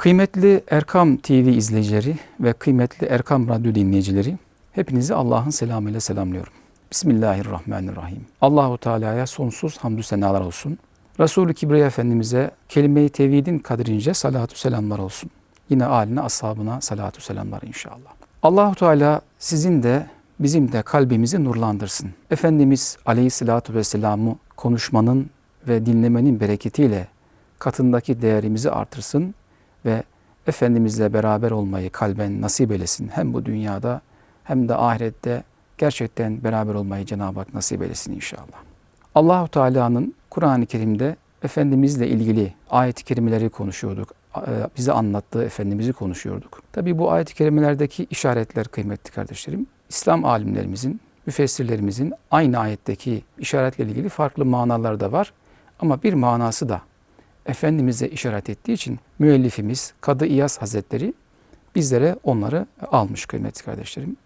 Kıymetli Erkam TV izleyicileri ve kıymetli Erkam Radyo dinleyicileri, hepinizi Allah'ın selamıyla selamlıyorum. Bismillahirrahmanirrahim. Allahu Teala'ya sonsuz hamdü senalar olsun. Resulü Kibriya Efendimiz'e kelime-i tevhidin kadrince salatu selamlar olsun. Yine aline, ashabına salatu selamlar inşallah. Allahu Teala sizin de bizim de kalbimizi nurlandırsın. Efendimiz Aleyhisselatü Vesselam'ı konuşmanın ve dinlemenin bereketiyle katındaki değerimizi artırsın ve Efendimizle beraber olmayı kalben nasip eylesin. Hem bu dünyada hem de ahirette gerçekten beraber olmayı Cenab-ı Hak nasip eylesin inşallah. Allahu Teala'nın Kur'an-ı Kerim'de Efendimizle ilgili ayet-i kerimeleri konuşuyorduk. E, bize anlattığı Efendimiz'i konuşuyorduk. Tabi bu ayet-i kerimelerdeki işaretler kıymetli kardeşlerim. İslam alimlerimizin, müfessirlerimizin aynı ayetteki işaretle ilgili farklı manalar da var. Ama bir manası da Efendimiz'e işaret ettiği için müellifimiz Kadı İyaz Hazretleri bizlere onları almış kıymetli kardeşlerim.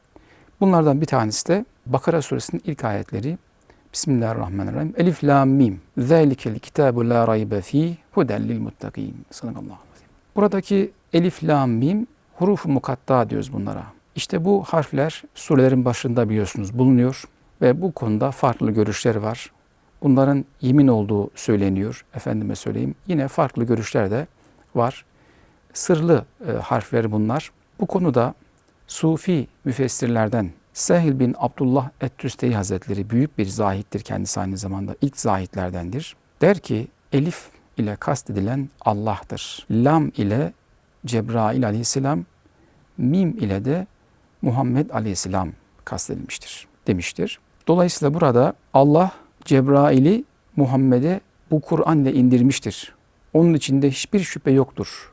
Bunlardan bir tanesi de Bakara suresinin ilk ayetleri Bismillahirrahmanirrahim. Elif lam mim. Zalikel kitabu la raybe fi huden lil muttaqin. Sallallahu Buradaki elif lam mim huruf mukatta diyoruz bunlara. İşte bu harfler surelerin başında biliyorsunuz bulunuyor ve bu konuda farklı görüşler var. Bunların yemin olduğu söyleniyor. Efendime söyleyeyim. Yine farklı görüşler de var. Sırlı e, harfler bunlar. Bu konuda Sufi müfessirlerden Sehil bin Abdullah Et-Tüsteyi Hazretleri büyük bir zahittir kendisi aynı zamanda ilk zahitlerdendir. Der ki elif ile kastedilen Allah'tır. Lam ile Cebrail aleyhisselam, mim ile de Muhammed aleyhisselam kastedilmiştir demiştir. Dolayısıyla burada Allah Cebrail'i Muhammed'e bu Kur'an ile indirmiştir. Onun içinde hiçbir şüphe yoktur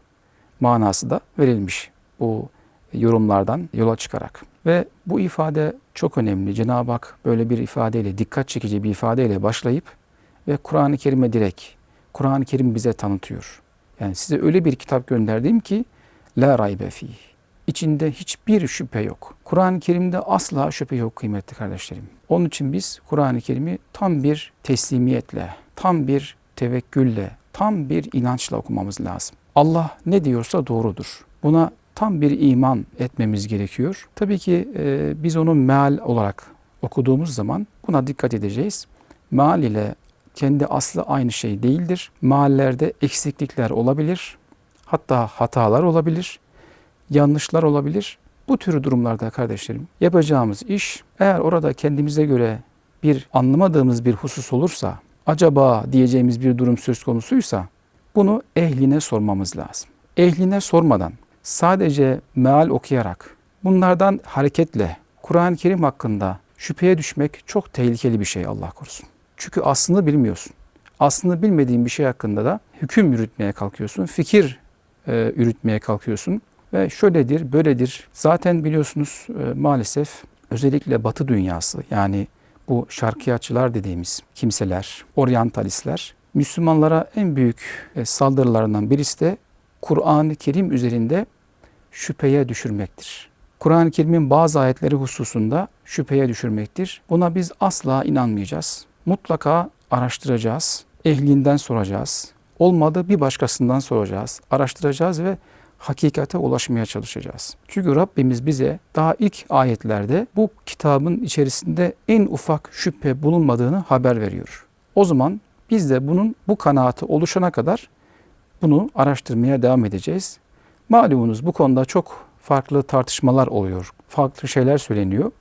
manası da verilmiş bu yorumlardan yola çıkarak. Ve bu ifade çok önemli. Cenab-ı Hak böyle bir ifadeyle, dikkat çekici bir ifadeyle başlayıp ve Kur'an-ı Kerim'e direkt, Kur'an-ı Kerim bize tanıtıyor. Yani size öyle bir kitap gönderdim ki la raybe fih. İçinde hiçbir şüphe yok. Kur'an-ı Kerim'de asla şüphe yok kıymetli kardeşlerim. Onun için biz Kur'an-ı Kerim'i tam bir teslimiyetle, tam bir tevekkülle, tam bir inançla okumamız lazım. Allah ne diyorsa doğrudur. Buna tam bir iman etmemiz gerekiyor. Tabii ki e, biz onu meal olarak okuduğumuz zaman buna dikkat edeceğiz. Meal ile kendi aslı aynı şey değildir. Meallerde eksiklikler olabilir. Hatta hatalar olabilir. Yanlışlar olabilir. Bu tür durumlarda kardeşlerim yapacağımız iş eğer orada kendimize göre bir anlamadığımız bir husus olursa, acaba diyeceğimiz bir durum söz konusuysa bunu ehline sormamız lazım. Ehline sormadan sadece meal okuyarak bunlardan hareketle Kur'an-ı Kerim hakkında şüpheye düşmek çok tehlikeli bir şey Allah korusun. Çünkü aslını bilmiyorsun. Aslını bilmediğin bir şey hakkında da hüküm yürütmeye kalkıyorsun. Fikir e, yürütmeye kalkıyorsun. Ve şöyledir, böyledir. Zaten biliyorsunuz e, maalesef özellikle Batı dünyası yani bu şarkiyatçılar dediğimiz kimseler, oryantalistler Müslümanlara en büyük e, saldırılarından birisi de Kur'an-ı Kerim üzerinde şüpheye düşürmektir. Kur'an-ı Kerim'in bazı ayetleri hususunda şüpheye düşürmektir. Buna biz asla inanmayacağız. Mutlaka araştıracağız, ehlinden soracağız. Olmadı bir başkasından soracağız, araştıracağız ve hakikate ulaşmaya çalışacağız. Çünkü Rabbimiz bize daha ilk ayetlerde bu kitabın içerisinde en ufak şüphe bulunmadığını haber veriyor. O zaman biz de bunun bu kanaati oluşana kadar bunu araştırmaya devam edeceğiz. Malumunuz bu konuda çok farklı tartışmalar oluyor. Farklı şeyler söyleniyor.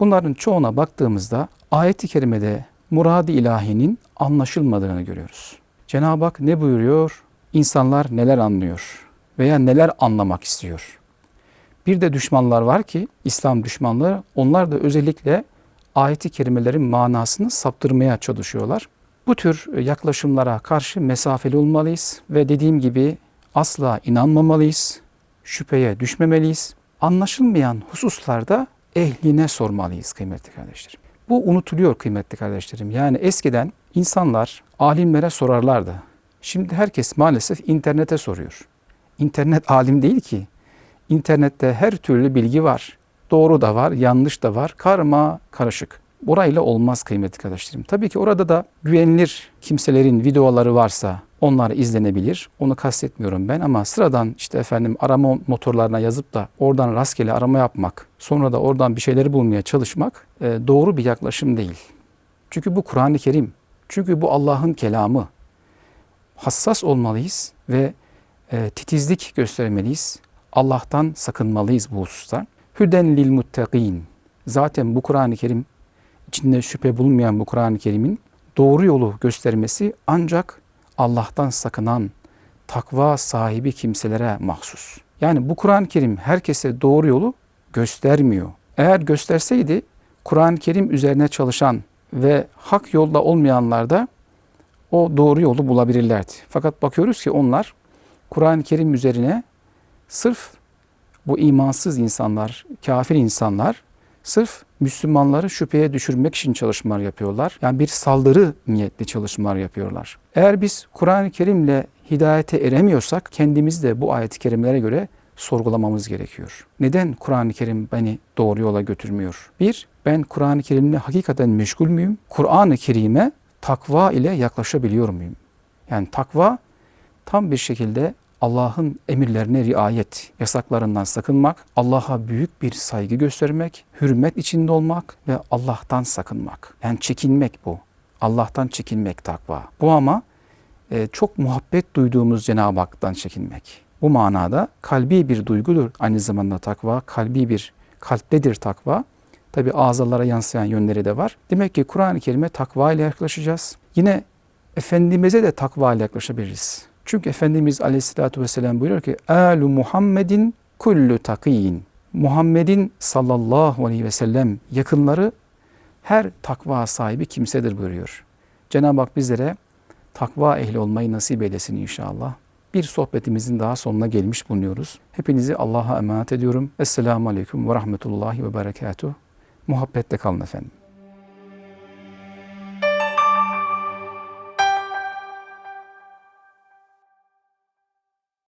Bunların çoğuna baktığımızda ayet-i kerimede murad-ı ilahinin anlaşılmadığını görüyoruz. Cenab-ı Hak ne buyuruyor? İnsanlar neler anlıyor veya neler anlamak istiyor? Bir de düşmanlar var ki İslam düşmanları onlar da özellikle ayet-i kerimelerin manasını saptırmaya çalışıyorlar. Bu tür yaklaşımlara karşı mesafeli olmalıyız ve dediğim gibi asla inanmamalıyız, şüpheye düşmemeliyiz. Anlaşılmayan hususlarda ehline sormalıyız kıymetli kardeşlerim. Bu unutuluyor kıymetli kardeşlerim. Yani eskiden insanlar alimlere sorarlardı. Şimdi herkes maalesef internete soruyor. İnternet alim değil ki. İnternette her türlü bilgi var. Doğru da var, yanlış da var. Karma karışık. Orayla olmaz kıymetli kardeşlerim. Tabii ki orada da güvenilir kimselerin videoları varsa onlar izlenebilir. Onu kastetmiyorum ben ama sıradan işte efendim arama motorlarına yazıp da oradan rastgele arama yapmak, sonra da oradan bir şeyleri bulmaya çalışmak e, doğru bir yaklaşım değil. Çünkü bu Kur'an-ı Kerim. Çünkü bu Allah'ın kelamı. Hassas olmalıyız ve e, titizlik göstermeliyiz. Allah'tan sakınmalıyız bu hususta. Hüden lil muttaqin. Zaten bu Kur'an-ı Kerim içinde şüphe bulunmayan bu Kur'an-ı Kerim'in doğru yolu göstermesi ancak Allah'tan sakınan takva sahibi kimselere mahsus. Yani bu Kur'an-ı Kerim herkese doğru yolu göstermiyor. Eğer gösterseydi Kur'an-ı Kerim üzerine çalışan ve hak yolda olmayanlar da o doğru yolu bulabilirlerdi. Fakat bakıyoruz ki onlar Kur'an-ı Kerim üzerine sırf bu imansız insanlar, kafir insanlar sırf Müslümanları şüpheye düşürmek için çalışmalar yapıyorlar. Yani bir saldırı niyetli çalışmalar yapıyorlar. Eğer biz Kur'an-ı Kerim'le hidayete eremiyorsak kendimizi de bu ayet-i kerimelere göre sorgulamamız gerekiyor. Neden Kur'an-ı Kerim beni doğru yola götürmüyor? Bir, ben Kur'an-ı Kerim'le hakikaten meşgul müyüm? Kur'an-ı Kerim'e takva ile yaklaşabiliyor muyum? Yani takva tam bir şekilde Allah'ın emirlerine riayet, yasaklarından sakınmak, Allah'a büyük bir saygı göstermek, hürmet içinde olmak ve Allah'tan sakınmak. Yani çekinmek bu. Allah'tan çekinmek takva. Bu ama e, çok muhabbet duyduğumuz Cenab-ı Hak'tan çekinmek. Bu manada kalbi bir duygudur aynı zamanda takva. Kalbi bir kalptedir takva. Tabi ağzalara yansıyan yönleri de var. Demek ki Kur'an-ı Kerim'e takva ile yaklaşacağız. Yine Efendimiz'e de takva ile yaklaşabiliriz. Çünkü Efendimiz Aleyhisselatü Vesselam buyuruyor ki Alu Muhammedin kullu takiyin. Muhammed'in sallallahu aleyhi ve sellem yakınları her takva sahibi kimsedir buyuruyor. Cenab-ı Hak bizlere takva ehli olmayı nasip eylesin inşallah. Bir sohbetimizin daha sonuna gelmiş bulunuyoruz. Hepinizi Allah'a emanet ediyorum. Esselamu Aleyküm ve Rahmetullahi ve Berekatuhu. Muhabbetle kalın efendim.